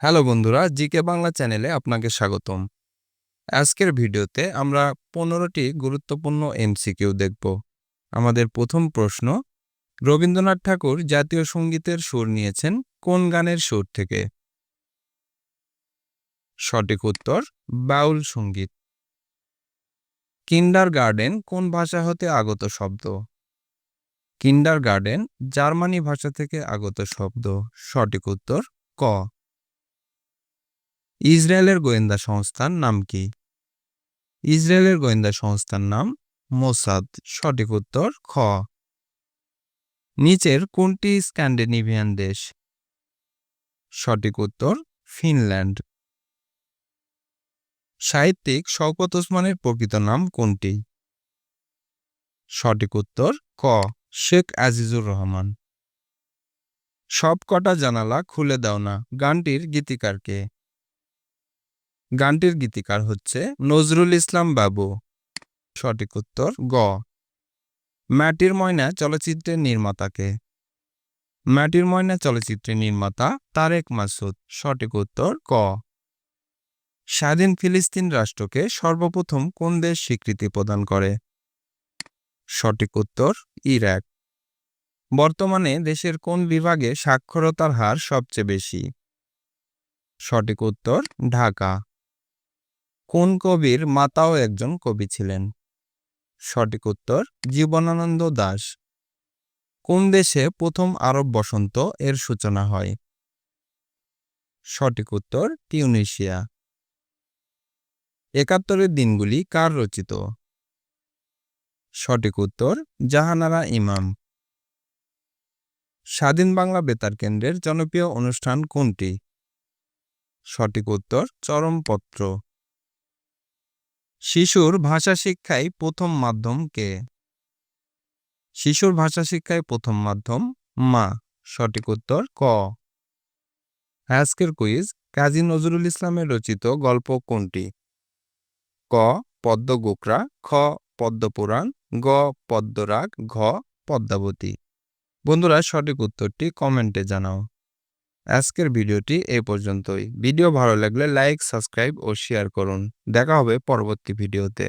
Hello বন্ধুরা, GK Bangla চ্যানেলে আপনাকে স্বাগতম। আজকের ভিডিওতে আমরা পনেরোটি গুরুত্বপূর্ণ এমসিকিউ দেখব। আমাদের প্রথম প্রশ্ন, রবীন্দ্রনাথ ঠাকুর জাতীয় সঙ্গীতের সুর নিয়েছেন কোন গানের সুর থেকে? সঠিক উত্তর, বাউল সংগীত। কিন্ডার গার্ডেন কোন ভাষা হতে আগত শব্দ? কিন্ডার গার্ডেন জার্মানি ভাষা থেকে আগত শব্দ। সঠিক উত্তর, ক। ইসরায়েলের গোয়েন্দা সংস্থার নাম কি? ইসরায়েলের গোয়েন্দা সংস্থার নাম মোসাদ। সঠিক উত্তর খ। নিচের কোনটি স্ক্যান্ডিনেভিয়ান দেশ? সঠিক উত্তর ফিনল্যান্ড। সাহিত্যিক শওকত ওসমানের প্রকৃত নাম কোনটি? সঠিক উত্তর ক। শেখ আজিজুর রহমান। সব কটা জানালা খুলে দাও না, গানটির গীতিকার কে গানটির গীতিকার হচ্ছে নজরুল ইসলাম বাবু। সঠিক উত্তর, গ। মাটির ময়না চলচ্চিত্রের নির্মাতাকে। মাটির ময়না চলচ্চিত্রের নির্মাতা তারেক মাসুদ। সঠিক উত্তর, ক। স্বাধীন ফিলিস্তিন রাষ্ট্রকে সর্বপ্রথম কোন দেশ স্বীকৃতি প্রদান করে? সঠিক উত্তর, ইরাক। বর্তমানে দেশের কোন বিভাগে সাক্ষরতার হার সবচেয়ে বেশি? সঠিক উত্তর, ঢাকা। কোন কবির মাতাও একজন কবি ছিলেন? সঠিক উত্তর, জীবনানন্দ দাশ কোন দেশে প্রথম আরব বসন্ত এর সূচনা হয়? সঠিক উত্তর টিউনিশিয়া একাত্তরের দিনগুলি কার রচিত? সঠিক উত্তর, জাহানারা ইমাম। স্বাধীন বাংলা বেতার কেন্দ্রের জনপ্রিয় অনুষ্ঠান কোনটি? সঠিক উত্তর, চরমপত্র। শিশুর ভাষা শিক্ষায় প্রথম মাধ্যম কে? শিশুর ভাষা শিক্ষায় প্রথম মাধ্যম মা। সঠিক উত্তর ক। আজকের কুইজ কাজী নজরুল ইসলামের রচিত গল্প কোনটি? ক, পদ্ম পদ্মগোকরা খ পদ্মপুরাণ গ, পদ্মরাগ, ঘ, পদ্মাবতী। বন্ধুরা, সঠিক উত্তরটি কমেন্টে জানাও। আজকের ভিডিওটি এ পর্যন্তই। ভিডিও ভালো লাগলে লাইক, সাবস্ক্রাইব ও শেয়ার করুন। দেখা হবে পরবর্তী ভিডিওতে।